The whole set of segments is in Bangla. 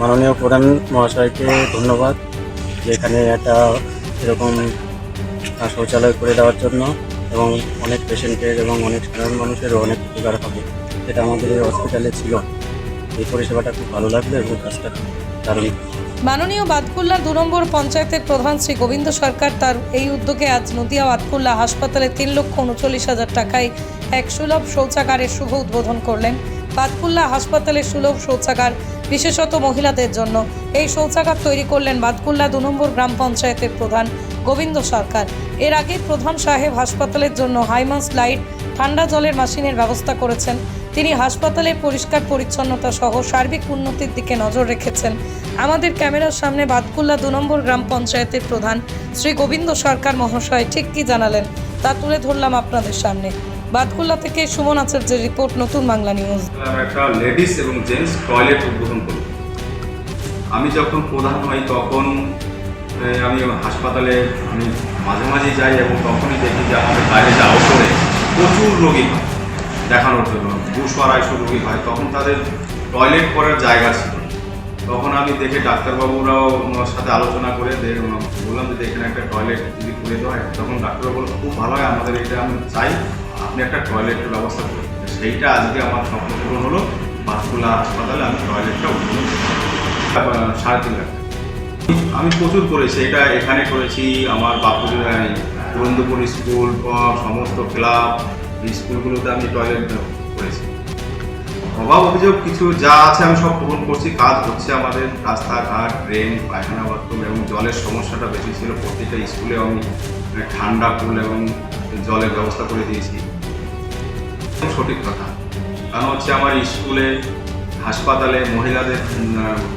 মাননীয় প্রধান মহাশয়কে ধন্যবাদ যে এখানে একটা এরকম শৌচালয় করে দেওয়ার জন্য এবং অনেক পেশেন্টের এবং অনেক সাধারণ মানুষেরও অনেক উপকার হবে। যেটা আমাদের এই হসপিটালে ছিল। এই পরিষেবাটা খুব ভালো লাগল এবং কাজটা দারুণ। মাননীয় বাতকুল্লা দু নম্বর পঞ্চায়েতের প্রধান শ্রী গোবিন্দ সরকার তার এই উদ্যোগে আজ নদিয়া বাতকুল্লা হাসপাতালে তিন লক্ষ উনচল্লিশ হাজার টাকায় এক সুলভ শৌচাগারের শুভ উদ্বোধন করলেন। বাতকুল্লা হাসপাতালে সুলভ শৌচাগার, বিশেষত মহিলাদের জন্য। এই শৌচাগার তৈরি করলেন বাতকুল্লা দু নম্বর গ্রাম পঞ্চায়েতের প্রধান গোবিন্দ সরকার। এর আগে প্রধান সাহেব হাসপাতালের জন্য হাইমাস লাইট, ঠান্ডা জলের মেশিনের ব্যবস্থা করেছেন। তিনি হাসপাতালের পরিষ্কার পরিচ্ছন্নতা সহ সার্বিক উন্নতির দিকে নজর রেখেছেন। আমাদের ক্যামেরার সামনে বাতকুল্লা দু নম্বর গ্রাম পঞ্চায়েতের প্রধান শ্রী গোবিন্দ সরকার মহাশয় ঠিক কি জানালেন তা তুলে ধরলাম আপনাদের সামনে। বাতকুল্লা থেকে সুমন আচার্যের রিপোর্ট, নতুন বাংলা নিউজ। একটা লেডিস এবং জেন্টস টয়লেট উদ্বোধন করি আমি যখন প্রধান হই, তখন আমি হাসপাতালে, আমি মাঝে মাঝে যাই এবং তখনই দেখি যে আমাদের বাইরে যাওয়া করে প্রচুর রোগী হয় দেখানোর জন্য। দুশো আড়াইশো রোগী হয়। তখন তাদের টয়লেট করার জায়গা ছিল। তখন আমি দেখে ডাক্তারবাবুরাও ওনার সাথে আলোচনা করে বললাম যে এখানে একটা টয়লেট যদি করে দেওয়া হয়, তখন ডাক্তারবাবু খুব ভালো হয়, আমাদের এটা আমি চাই, আপনি একটা টয়লেটের ব্যবস্থা করুন। সেইটা আজকে আমার স্বপ্ন পূরণ হলো বাসকুলা হাসপাতালে আমি টয়লেটটা উদ্বোধন সাড়ে তিন লাখ আমি প্রচুর করেছি, এটা এখানে করেছি, আমার বাপুর পুরন্দপুর স্কুল সমস্ত ক্লাব স্কুলগুলোতে আমি টয়লেট অভাব অভিযোগ, কিছু যা আছে আমি সব পূরণ করছি, কাজ হচ্ছে আমাদের রাস্তাঘাট, ড্রেন, পায়খানা বাথরুম এবং জলের সমস্যাটা বেশি ছিল প্রত্যেকটা স্কুলে আমি ঠান্ডা পুল এবং জলের ব্যবস্থা করে দিয়েছি। সঠিক কথা। কারণ হচ্ছে আমার স্কুলে, হাসপাতালে মহিলাদের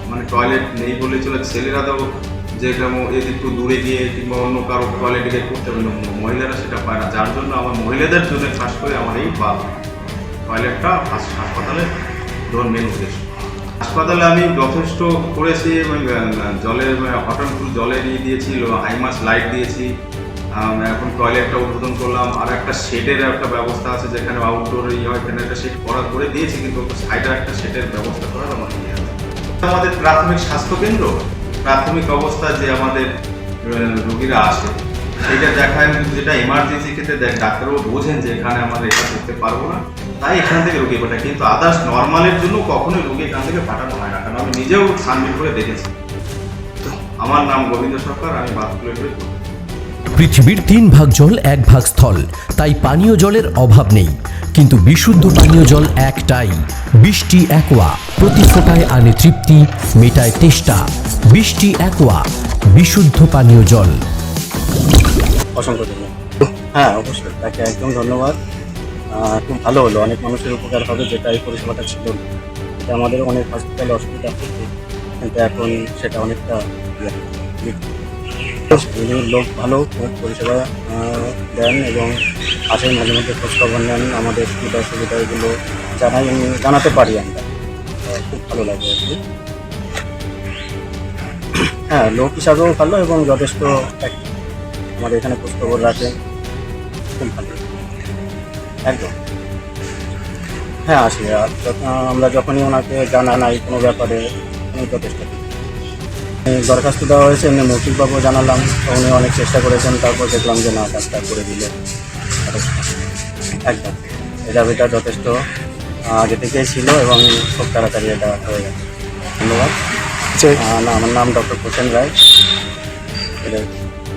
মানে টয়লেট নেই বলে চলে, ছেলেরা তো যে কেমন একটু দূরে গিয়ে কিংবা অন্য কারও টয়লেটে গিয়ে করতে পারে মহিলারা সেটা পায় না। যার জন্য আমার মহিলাদের জন্য খাস করে আমার এই বা টয়লেটটা হাস- হাসপাতালে ধরুন মেন উদ্দেশ্য। হাসপাতালে আমি যথেষ্ট করেছি জলের হটন ফুল জলে নিয়ে দিয়েছি হাইমাস লাইট দিয়েছি। এখন টয়লেটটা উদ্বোধন করলাম। আর একটা শেডের একটা ব্যবস্থা আছে, যেখানে আউটডোর ইয়ে হয়, এখানে একটা শেড করা করে দিয়েছি, কিন্তু সাইডে একটা শেডের ব্যবস্থা করার আমার ইয়ে আছে। আমাদের প্রাথমিক স্বাস্থ্য কেন্দ্র প্রাথমিক অবস্থা যে আমাদের রোগীরা আসে, সেটা দেখায়, যেটা এমার্জেন্সি ক্ষেত্রে দেখ, ডাক্তারবাবু বোঝেন যে এখানে আমাদের এটা করতে পারব না। তাই এখান থেকে রোগী পাঠায় কিন্তু আদার্স নর্মালের জন্য কখনোই রোগী এখান থেকে পাঠানো হয় না। কারণ আমি নিজেও সার্ভে করে দেখেছি। আমার নাম গোবিন্দ সরকার আমি বাথকুলে পৃথিবীর তিন ভাগ জল এক ভাগ স্থল। তাই পানীয় জলের অভাব নেই। কিন্তু বিশুদ্ধ পানীয় জল একটাই। বৃষ্টি একোয়া প্রতি ফোটায় আনে তৃপ্তি মেটায় তেষ্টা। বৃষ্টি একোয়া বিশুদ্ধ পানীয় জল। অসংখ্য হ্যাঁ অবশ্যই। তাকে একদম ধন্যবাদ। খুব ভালো হলো। অনেক মানুষের উপকার হবে যেটা এই পরিষেবাটা ছিল এটা আমাদের অনেক হসপিটালে অসুবিধা হচ্ছে কিন্তু এখন সেটা অনেকটা ইয়ে, লোক ভালো পরিষেবা দেন এবং আসেন মাঝে মধ্যে খোঁজখবর নেন। আমাদের সুবিধা অসুবিধা এগুলো জানাই জানাতে পারি আমরা। খুব ভালো লাগে আর কি। হ্যাঁ লোক হিসাবেও ভালো এবং যথেষ্ট আমাদের এখানে খোঁজখবর রাখেন। খুব ভালো। একদম। হ্যাঁ আসি। আর আমরা যখনই ওনাকে জানা নাই কোনো ব্যাপারে উনি যথেষ্ট দরখাস্ত দেওয়া হয়েছে এমনি মৌখিকবাবু জানালাম উনি অনেক চেষ্টা করেছেন তারপর দেখলাম যে না কাজটা করে দিলে একদম। এটা এটা যথেষ্ট আগে থেকেই ছিল এবং খুব তাড়াতাড়ি এটা হয়ে গেছে। ধন্যবাদ। না আমার নাম ডক্টর প্রসেন রায়। এটা